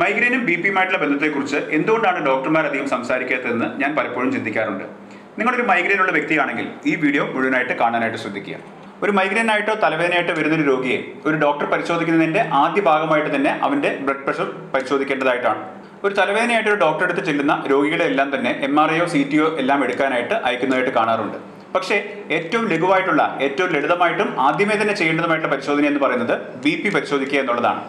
മൈഗ്രെയിനും B പിയുമായിട്ടുള്ള ബന്ധത്തെക്കുറിച്ച് എന്തുകൊണ്ടാണ് ഡോക്ടർമാർ അധികം സംസാരിക്കാത്തതെന്ന് ഞാൻ പലപ്പോഴും ചിന്തിക്കാറുണ്ട്. നിങ്ങളൊരു മൈഗ്രെയിൻ ഉള്ള വ്യക്തിയാണെങ്കിൽ ഈ വീഡിയോ മുഴുവനായിട്ട് കാണാനായിട്ട് ശ്രദ്ധിക്കുക. ഒരു മൈഗ്രെയിനായിട്ടോ തലവേദനയായിട്ടോ വരുന്നൊരു രോഗിയെ ഒരു ഡോക്ടർ പരിശോധിക്കുന്നതിന്റെ ആദ്യ ഭാഗമായിട്ട് തന്നെ അവന്റെ ബ്ലഡ് പ്രഷർ പരിശോധിക്കേണ്ടതായിട്ടാണ്. ഒരു തലവേദനയായിട്ട് ഒരു ഡോക്ടറെ അടുത്ത് ചെല്ലുന്ന രോഗികളെ എല്ലാം തന്നെ എം ആർ ഐയോ സി ടി ഒ എല്ലാം എടുക്കാനായിട്ട് അയക്കുന്നതായിട്ട് കാണാറുണ്ട്. പക്ഷേ ഏറ്റവും ലഘുവായിട്ടുള്ള ഏറ്റവും ലളിതമായിട്ടും ആദ്യമേ തന്നെ ചെയ്യേണ്ടതുമായിട്ടുള്ള പരിശോധന എന്ന് പറയുന്നത് ബി പി പരിശോധിക്കുക എന്നുള്ളതാണ്.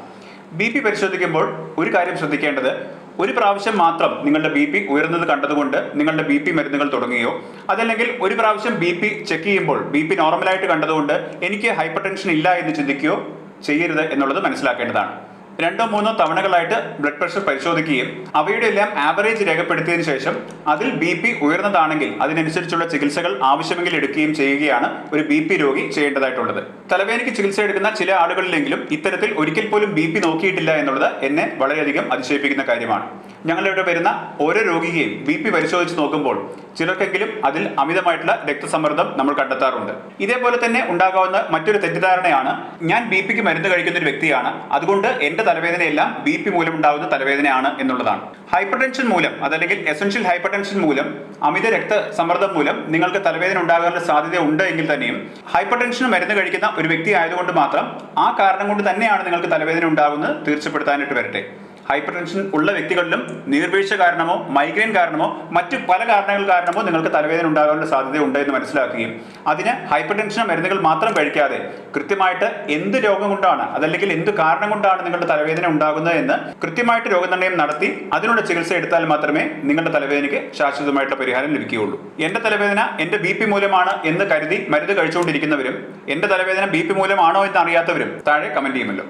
ബി പി പരിശോധിക്കുമ്പോൾ ഒരു കാര്യം ശ്രദ്ധിക്കേണ്ടത് ഒരു പ്രാവശ്യം മാത്രം നിങ്ങളുടെ ബി പി ഉയർന്നത് കണ്ടതുകൊണ്ട് നിങ്ങളുടെ ബി പി മരുന്നുകൾ തുടങ്ങുകയോ അതല്ലെങ്കിൽ ഒരു പ്രാവശ്യം ബി പി ചെക്ക് ചെയ്യുമ്പോൾ ബി പി നോർമലായിട്ട് കണ്ടതുകൊണ്ട് എനിക്ക് ഹൈപ്പർ ടെൻഷൻ ഇല്ല എന്ന് ചിന്തിക്കുകയോ ചെയ്യരുത് എന്നുള്ളത് മനസ്സിലാക്കേണ്ടതാണ്. രണ്ടോ മൂന്നോ തവണകളായിട്ട് ബ്ലഡ് പ്രഷർ പരിശോധിക്കുകയും അവയുടെ എല്ലാം ആവറേജ് രേഖപ്പെടുത്തിയതിനു ശേഷം അതിൽ ബി പി ഉയർന്നതാണെങ്കിൽ അതിനനുസരിച്ചുള്ള ചികിത്സകൾ ആവശ്യമെങ്കിൽ എടുക്കുകയും ചെയ്യുകയാണ് ഒരു ബി പി രോഗി ചെയ്യേണ്ടതായിട്ടുള്ളത്. തലവേദനയ്ക്ക് ചികിത്സ എടുക്കുന്ന ചില ആളുകളിലെങ്കിലും ഇത്തരത്തിൽ ഒരിക്കൽ പോലും ബി പി നോക്കിയിട്ടില്ല എന്നുള്ളത് എന്നെ വളരെയധികം അതിശയിപ്പിക്കുന്ന കാര്യമാണ്. ഞങ്ങളിവിടെ വരുന്ന ഓരോ രോഗിയെയും ബി പി പരിശോധിച്ച് നോക്കുമ്പോൾ ചിലർക്കെങ്കിലും അതിൽ അമിതമായിട്ടുള്ള രക്തസമ്മർദ്ദം നമ്മൾ കണ്ടെത്താറുണ്ട്. ഇതേപോലെ തന്നെ ഉണ്ടാകാവുന്ന മറ്റൊരു തെറ്റിദ്ധാരണയാണ് ഞാൻ ബി പിക്ക് മരുന്ന് കഴിക്കുന്ന ഒരു വ്യക്തിയാണ്. അതുകൊണ്ട് എന്റെ തലവേദനയെല്ലാം ബി പി മൂലം ഉണ്ടാകുന്ന തലവേദനയാണ് എന്നുള്ളതാണ്. ഹൈപ്പർ ടെൻഷൻ മൂലം അതല്ലെങ്കിൽ എസൻഷ്യൽ ഹൈപ്പർ ടെൻഷൻ മൂലം അമിത രക്തസമ്മർദ്ദം മൂലം നിങ്ങൾക്ക് തലവേദന ഉണ്ടാകാനുള്ള സാധ്യത ഉണ്ട് എങ്കിൽ തന്നെയും ഹൈപ്പർ ടെൻഷന് മരുന്ന് കഴിക്കുന്ന ഒരു വ്യക്തി ആയതുകൊണ്ട് മാത്രം ആ കാരണം കൊണ്ട് തന്നെയാണ് നിങ്ങൾക്ക് തലവേദന ഉണ്ടാകുന്നത് തീർച്ചപ്പെടുത്താനായിട്ട് വരട്ടെ. ഹൈപ്പർ ടെൻഷൻ ഉള്ള വ്യക്തികളിലും നീർവീഴ്ച കാരണമോ മൈഗ്രെയിൻ കാരണമോ മറ്റു പല കാരണങ്ങൾ കാരണമോ നിങ്ങൾക്ക് തലവേദന ഉണ്ടാകാനുള്ള സാധ്യത ഉണ്ട് എന്ന് മനസ്സിലാക്കുകയും അതിന് ഹൈപ്പർ ടെൻഷൻ മരുന്നുകൾ മാത്രം കഴിക്കാതെ കൃത്യമായിട്ട് എന്ത് രോഗം കൊണ്ടാണ് അതല്ലെങ്കിൽ എന്ത് കാരണം കൊണ്ടാണ് നിങ്ങളുടെ തലവേദന ഉണ്ടാകുന്നത് എന്ന് കൃത്യമായിട്ട് രോഗനിർണയം നടത്തി അതിനുള്ള ചികിത്സ എടുത്താൽ മാത്രമേ നിങ്ങളുടെ തലവേദനയ്ക്ക് ശാശ്വതമായിട്ടുള്ള പരിഹാരം ലഭിക്കുകയുള്ളൂ. എന്റെ തലവേദന എന്റെ ബി പി മൂലമാണ് എന്ന് കരുതി മരുന്ന് കഴിച്ചുകൊണ്ടിരിക്കുന്നവരും എന്റെ തലവേദന ബി പി മൂലമാണോ എന്ന് അറിയാത്തവരും താഴെ കമന്റ് ചെയ്യുമല്ലോ.